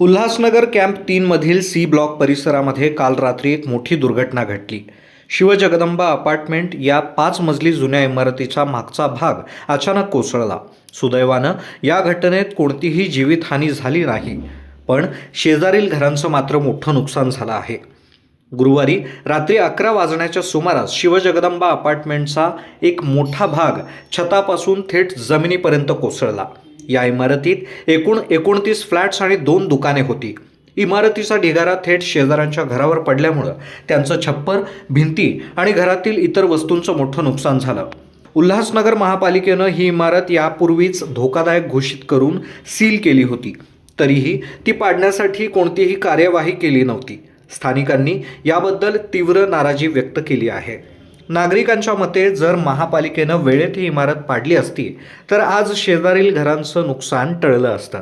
Ulhasnagar camp तीनमधील C block परिसरामध्ये काल रात्री एक मोठी दुर्घटना घडली. शिवजगदंबा अपार्टमेंट या पाच मजली जुन्या इमारतीचा मागचा भाग अचानक कोसळला. सुदैवानं या घटनेत कोणतीही जीवितहानी झाली नाही पण शेजारील घरांचं मात्र मोठं नुकसान झालं आहे. गुरुवारी रात्री अकरा वाजण्याच्या सुमारास शिवजगदंबा अपार्टमेंटचा एक मोठा भाग छतापासून थेट जमिनीपर्यंत कोसळला. या इमारतीत एकूण एकोणतीस फ्लॅट्स आणि दोन दुकाने होती. इमारतीचा ढिगारा थेट शेजाऱ्यांच्या घरावर पडल्यामुळं त्यांचं छप्पर भिंती आणि घरातील इतर वस्तूंचं मोठं नुकसान झालं. उल्हासनगर महापालिकेनं ही इमारत यापूर्वीच धोकादायक घोषित करून सील केली होती. तरीही ती पाडण्यासाठी कोणतीही कार्यवाही केली नव्हती. स्थानिकांनी याबद्दल तीव्र नाराजी व्यक्त केली आहे. नागरिकांच्या मते जर महापालिकेनं वेळेत ही इमारत पाडली असती तर आज शेजारील घरांचं नुकसान टळलं असतं.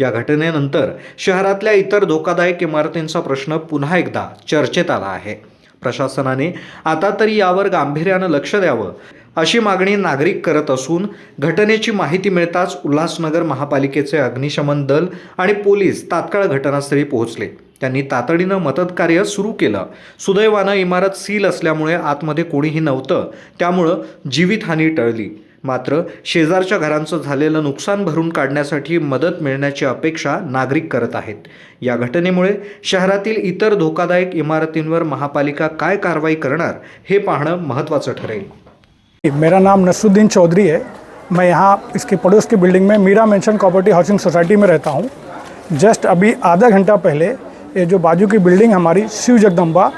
या घटनेनंतर शहरातल्या इतर धोकादायक इमारतींचा प्रश्न पुन्हा एकदा चर्चेत आला आहे. प्रशासनाने आता तरी यावर गांभीर्यानं लक्ष द्यावं अशी मागणी नागरिक करत असून घटनेची माहिती मिळताच उल्हासनगर महापालिकेचे अग्निशमन दल आणि पोलीस तात्काळ घटनास्थळी पोहोचले. त्यांनी तातडीनं मदतकार्य सुरू केलं. सुदैवानं इमारत सील असल्यामुळे आतमध्ये कोणीही नव्हतं. त्यामुळं जीवितहानी टळली. मात्र शेजारच्या घरांचं झालेलं नुकसान भरून काढण्यासाठी मदत मिळण्याची अपेक्षा नागरिक करत आहेत. या घटनेमुळे शहरातील इतर धोकादायक इमारतींवर महापालिका काय कारवाई करणार हे पाहणं महत्त्वाचं ठरेल. मेरा नाम नसरुद्दीन चौधरी है। मैं यहाँ इसके पड़ोस की बिल्डिंग में Meera mansion cooperative housing society में रहता हूँ। जस्ट अभी आधा घंटा पहले ये जो बाजू की बिल्डिंग हमारी शिव जगदम्बा,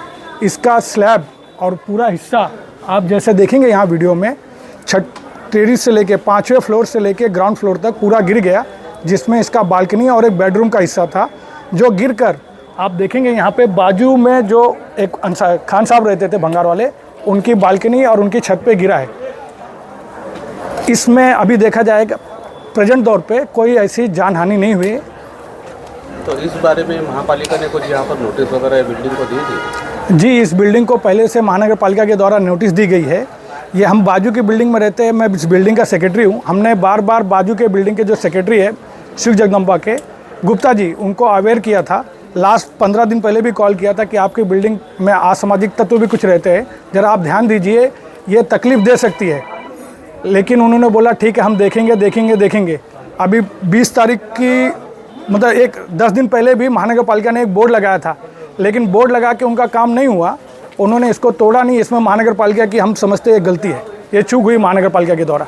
इसका स्लैब और पूरा हिस्सा आप जैसे देखेंगे यहाँ वीडियो में छठ टेरिस से लेके पाँचवें फ्लोर से लेके ग्राउंड फ्लोर तक पूरा गिर गया, जिसमें इसका बालकनी और एक बेडरूम का हिस्सा था, जो गिर कर आप देखेंगे यहाँ पे बाजू में जो एक खान साहब रहते थे, भंगार वाले, उनकी बालकनी और उनकी छत पे गिरा है। इसमें अभी देखा जाएगा प्रेजेंट दौर पे कोई ऐसी जान हानि नहीं हुई। तो इस बारे में महापालिका ने कुछ यहाँ पर नोटिस वगैरह बिल्डिंग को दी थी? जी इस बिल्डिंग को पहले से महानगर पालिका के द्वारा नोटिस दी गई है। ये हम बाजू की बिल्डिंग में रहते हैं मैं इस बिल्डिंग का सेक्रेटरी हूँ। हमने बार बार बाजू के बिल्डिंग के जो सेक्रेटरी है शिव जगदम्बा के गुप्ता जी उनको अवेयर किया था। लास्ट पंद्रह दिन पहले भी कॉल किया था कि आपकी बिल्डिंग में असामाजिक तत्व भी कुछ रहते हैं। ज़रा आप ध्यान दीजिए ये तकलीफ़ दे सकती है। लेकिन उन्होंने बोला, ठीक है, हम देखेंगे देखेंगे देखेंगे। अभी 20 तारीख की मतलब एक 10 दिन पहले भी महानगर पालिका ने एक बोर्ड लगाया था, लेकिन बोर्ड लगा के उनका काम नहीं हुआ। उन्होंने इसको तोड़ा नहीं। इसमें महानगर पालिका की, हम समझते ये गलती है। ये चूक हुई महानगर पालिका के द्वारा।